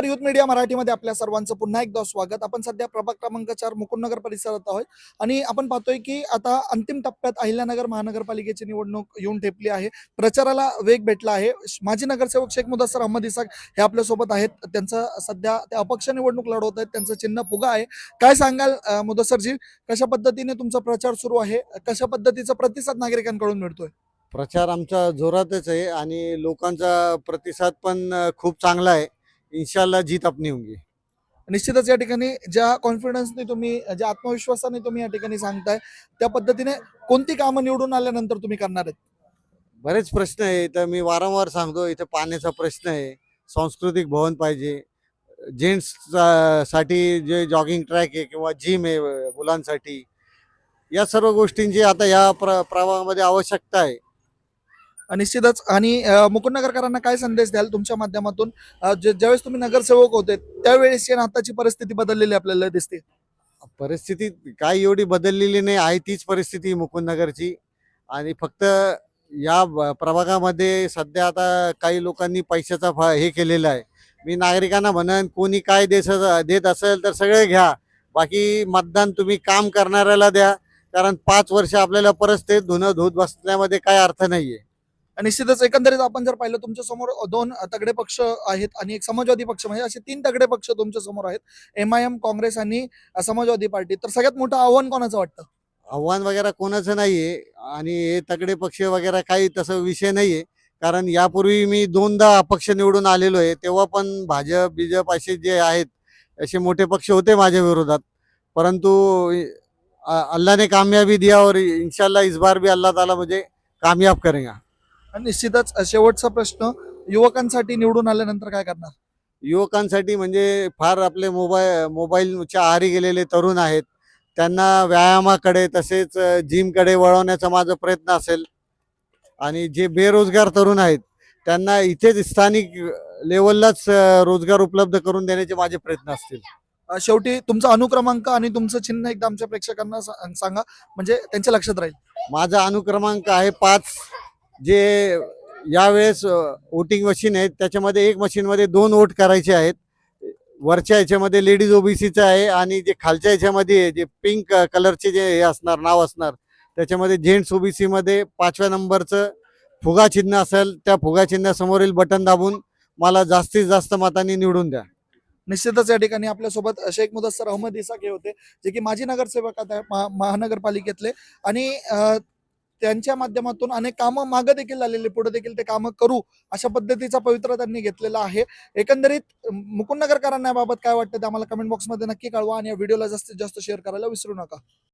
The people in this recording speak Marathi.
तर युथ मीडिया मराठीमध्ये आपल्या सर्वांचं पुन्हा एकदा स्वागत. आपण सध्या प्रभाग क्रमांक चार मुकुंदनगर परिसरात आहोत. आणि आपण पाहतोय की आता अंतिम टप्प्यात अहिल्यानगर महानगरपालिकेची निवडणूक येऊन ठेपली आहे. प्रचाराला वेग भेटला आहे. माजी नगरसेवक शेख मुदस्सर अहमद इसाक हे आपल्यासोबत आहेत. त्यांचं सध्या ते अपक्ष निवडणूक लढवत आहेत. त्यांचं चिन्ह फुगा आहे. काय सांगाल अं, मुदस्सरजी? कशा पद्धतीने तुमचा प्रचार सुरू आहे? कशा पद्धतीचा प्रतिसाद नागरिकांकडून मिळतोय? प्रचार आमचा जोरातच आहे आणि लोकांचा प्रतिसाद पण खूप चांगला आहे. इन्शाल्लाह जीत अपनी होंगी। निश्चितच या ठिकाणी ज्या कॉन्फिडन्सने तुम्ही ज्या आत्मविश्वासाने तुम्ही या ठिकाणी सांगताय त्या पद्धतीने कोणती कामं निवडून आल्यानंतर तुम्ही करणार आहेत? बरेच प्रश्न आहे. तर मी वारंवार सांगतो इथे पाण्याचा प्रश्न आहे. सांस्कृतिक भवन पाहिजे. जेंट्ससाठी जे जॉगिंग ट्रॅक आहे किंवा जिम आहे मुलांसाठी. या सर्व गोष्टींची आता या प्र प्रभागामध्ये आवश्यकता आहे. निश्चितच. आणि मुकुंद मुकुंदनगरकरांना काय संदेश द्याल तुमच्या माध्यमातून? ज्यावेळेस तुम्ही नगरसेवक होते त्यावेळेस आणि आताची परिस्थिती बदललेली आपल्याला दिसते. परिस्थिती काही एवढी बदललेली नाही आहे तीच परिस्थिती मुकुंदनगरची. आणि फक्त या प्रभागामध्ये सध्या आता काही लोकांनी पैशाचा फा हे केलेला आहे. मी नागरिकांना म्हणन कोणी काय देस देत असेल तर सगळे घ्या. बाकी मतदान तुम्ही काम करणाऱ्याला द्या. कारण पाच वर्ष आपल्याला परत धुणं धुत बसण्यामध्ये काय अर्थ नाही आहे निश्चितच एकंदरीत आपण जर पाहिलं तुमच्यासमोर दोन तगडे पक्ष आहेत आणि एक समाजवादी पक्ष म्हणजे असे तीन तगडे पक्ष तुमच्यासमोर आहेत. एम आय एम काँग्रेस आणि समाजवादी पार्टी. तर सगळ्यात मोठं आव्हान कोणाचं वाटतं? आव्हान वगैरे कोणाचं नाहीये आणि हे तगडे पक्ष वगैरे काही तसं विषय नाहीये. कारण यापूर्वी मी दोनदा अपक्ष निवडून आलेलो आहे. तेव्हा पण भाजप बिजप असे जे आहेत असे मोठे पक्ष होते माझ्या विरोधात. परंतु अल्लाने अल्लाह ने कामयाबी दिया और इंशाल्लाह इस बार भी अल्लाह ताला मुझे कामयाब करेगा. आणि निश्चितच शेवटचा प्रश्न युवकांसाठी निवडून आल्यानंतर काय करणार? युवकांसाठी म्हणजे फार आपले मोबाईल मोबाईलच्या आहारी गेलेले तरुण आहेत. त्यांना व्यायामाकडे तसेच जिमकडे वळवण्याचा माझा प्रयत्न असेल. आणि जे बेरोजगार तरुण आहेत त्यांना इथेच स्थानिक लेवललाच रोजगार उपलब्ध करून देण्याचे माझे प्रयत्न असतील. शेवटी तुमचा अनुक्रमांक आणि तुमचं चिन्ह एकदा आमच्या प्रेक्षकांना सांगा. म्हणजे त्यांच्या लक्षात राहील. माझा अनुक्रमांक आहे पाच जे यावेळेस वोटिंग मशीन आहेत त्याच्यामध्ये एक मशीनमध्ये दोन वोट करायचे आहेत. वरच्या ह्याच्यामध्ये लेडीज ओबीसीचं आहे आणि जे खालच्या ह्याच्यामध्ये जे पिंक कलरचे जे हे असणार नाव असणार त्याच्यामध्ये जेंट्स ओबीसीमध्ये पाचव्या नंबरचं फुगा चिन्ह असेल त्या फुगा चिन्हासमोरील बटन दाबून मला जास्तीत जास्त मतांनी निवडून द्या. निश्चितच या ठिकाणी आपल्यासोबत शेख मुदस्सर अहमद इसाक हे होते जे की माजी नगरसेवक आहेत महा- महानगरपालिकेतले. आणि त्यांच्या माध्यमातून अनेक कामं मागं देखील आलेली पुढे देखील ते कामं करू अशा पद्धतीचा पवित्रा त्यांनी घेतलेला आहे. एकंदरीत मुकुंदनगरकरांना याबाबत काय वाटतं ते आम्हाला कमेंट बॉक्समध्ये नक्की कळवा आणि या व्हिडिओला जास्तीत जास्त शेअर करायला विसरू नका.